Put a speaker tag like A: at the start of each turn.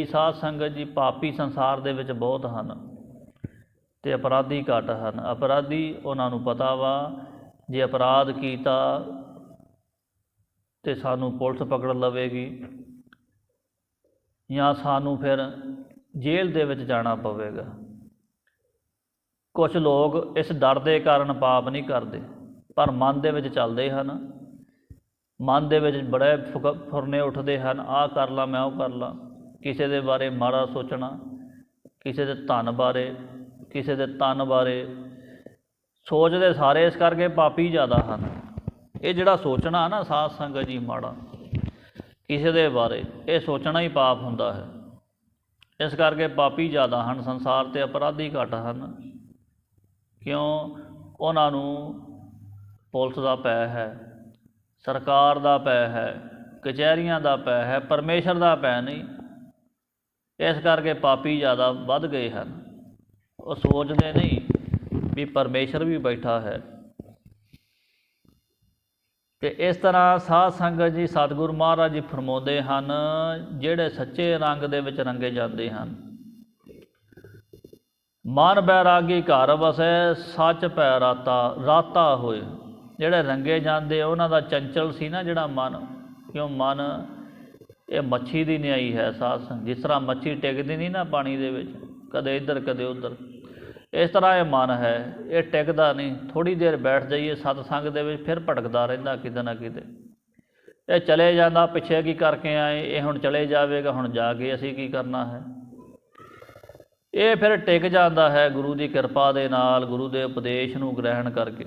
A: ਲਈ ਸਾਧ ਸੰਗਤ ਜੀ ਪਾਪੀ ਸੰਸਾਰ ਦੇ ਵਿੱਚ ਬਹੁਤ ਹਨ ਤੇ ਅਪਰਾਧੀ ਘੱਟ ਹਨ। ਅਪਰਾਧੀ ਉਹਨਾਂ ਨੂੰ ਪਤਾ ਵਾ, ਜੇ ਅਪਰਾਧ ਕੀਤਾ ਤੇ ਸਾਨੂੰ ਪੁਲਿਸ ਪਕੜ ਲਵੇਗੀ ਜਾਂ ਸਾਨੂੰ ਫਿਰ ਜੇਲ੍ਹ ਦੇ ਵਿੱਚ ਜਾਣਾ ਪਵੇਗਾ। ਕੁਝ ਲੋਕ ਇਸ ਡਰ ਦੇ ਕਾਰਨ ਪਾਪ ਨਹੀਂ ਕਰਦੇ, ਪਰ ਮਨ ਦੇ ਵਿੱਚ ਚੱਲਦੇ ਹਨ। ਮਨ ਦੇ ਵਿੱਚ ਬੜੇ ਫੁਕ- ਫੁਰਨੇ ਉੱਠਦੇ ਹਨ, ਆਹ ਕਰ ਲਾਂ, ਮੈਂ ਉਹ ਕਰ ਲਾਂ। ਕਿਸੇ ਦੇ ਬਾਰੇ ਮਾੜਾ ਸੋਚਣਾ, ਕਿਸੇ ਦੇ ਧਨ ਬਾਰੇ, ਕਿਸੇ ਦੇ ਤਨ ਬਾਰੇ ਸੋਚਦੇ ਸਾਰੇ ਇਸ ਕਰਕੇ ਪਾਪੀ ਜ਼ਿਆਦਾ ਹਨ। ਇਹ ਜਿਹੜਾ ਸੋਚਣਾ ਨਾ ਸਾਧ ਸੰਗਤ ਜੀ ਮਾੜਾ, ਕਿਸੇ ਦੇ ਬਾਰੇ ਇਹ ਸੋਚਣਾ ਹੀ ਪਾਪ ਹੁੰਦਾ ਹੈ। ਇਸ ਕਰਕੇ ਪਾਪੀ ਜ਼ਿਆਦਾ ਹਨ, ਸੰਸਾਰ ਤੇ ਅਪਰਾਧੀ ਘੱਟ ਹਨ। ਕਿਉਂ? ਉਹਨਾਂ ਨੂੰ ਪੁਲਿਸ ਦਾ ਪੈ ਹੈ, ਸਰਕਾਰ ਦਾ ਪੈ ਹੈ, ਕਚਹਿਰੀਆਂ ਦਾ ਪੈ ਹੈ, ਪਰਮੇਸ਼ਰ ਦਾ ਪੈ ਨਹੀਂ। ਇਸ ਕਰਕੇ ਪਾਪੀ ਜ਼ਿਆਦਾ ਵੱਧ ਗਏ ਹਨ। ਉਹ ਸੋਚਦੇ ਨਹੀਂ ਵੀ ਪਰਮੇਸ਼ਰ ਵੀ ਬੈਠਾ ਹੈ। ਤੇ ਇਸ ਤਰ੍ਹਾਂ ਸਾਧ ਸੰਗਤ ਜੀ, ਸਤਿਗੁਰੂ ਮਹਾਰਾਜ ਜੀ ਫਰਮਾਉਂਦੇ ਹਨ, ਜਿਹੜੇ ਸੱਚੇ ਰੰਗ ਦੇ ਵਿੱਚ ਰੰਗੇ ਜਾਂਦੇ ਹਨ। ਮਨ ਬੈਰਾਗੀ ਘਰ ਵਸੈ, ਸੱਚ ਪੈ ਰਾਤਾ ਰਾਤਾ ਹੋਏ। ਜਿਹੜੇ ਰੰਗੇ ਜਾਂਦੇ, ਉਹਨਾਂ ਦਾ ਚੰਚਲ ਸੀ ਨਾ ਜਿਹੜਾ ਮਨ, ਕਿਉਂ ਮਨ ਇਹ ਮੱਛੀ ਦੀ ਨਿਆਈ ਹੈ ਸਾਧ ਜਿਸ ਤਰ੍ਹਾਂ ਮੱਛੀ ਟਿਕਦੀ ਨਹੀਂ ਨਾ ਪਾਣੀ ਦੇ ਵਿੱਚ, ਕਦੇ ਇੱਧਰ, ਕਦੇ ਉੱਧਰ। ਇਸ ਤਰ੍ਹਾਂ ਇਹ ਮਨ ਹੈ, ਇਹ ਟਿਕਦਾ ਨਹੀਂ ਥੋੜੀ ਦੇਰ ਬੈਠ ਜਾਈਏ, ਸਤਸੰਗ ਦੇ ਵਿੱਚ ਫਿਰ ਭਟਕਦਾ ਰਹਿੰਦਾ ਕਿਤੇ ਨਾ ਕਿਤੇ। ਇਹ ਚਲੇ ਜਾਂਦਾ, ਪਿੱਛੇ ਕੀ ਕਰਕੇ ਆਏ, ਇਹ ਹੁਣ ਚਲੇ ਜਾਵੇਗਾ, ਹੁਣ ਜਾ ਕੇ ਅਸੀਂ ਕੀ ਕਰਨਾ ਹੈ? ਇਹ ਫਿਰ ਟਿਕ ਜਾਂਦਾ ਹੈ ਗੁਰੂ ਦੀ ਕਿਰਪਾ ਦੇ ਨਾਲ, ਗੁਰੂ ਦੇ ਉਪਦੇਸ਼ ਨੂੰ ਗ੍ਰਹਿਣ ਕਰਕੇ।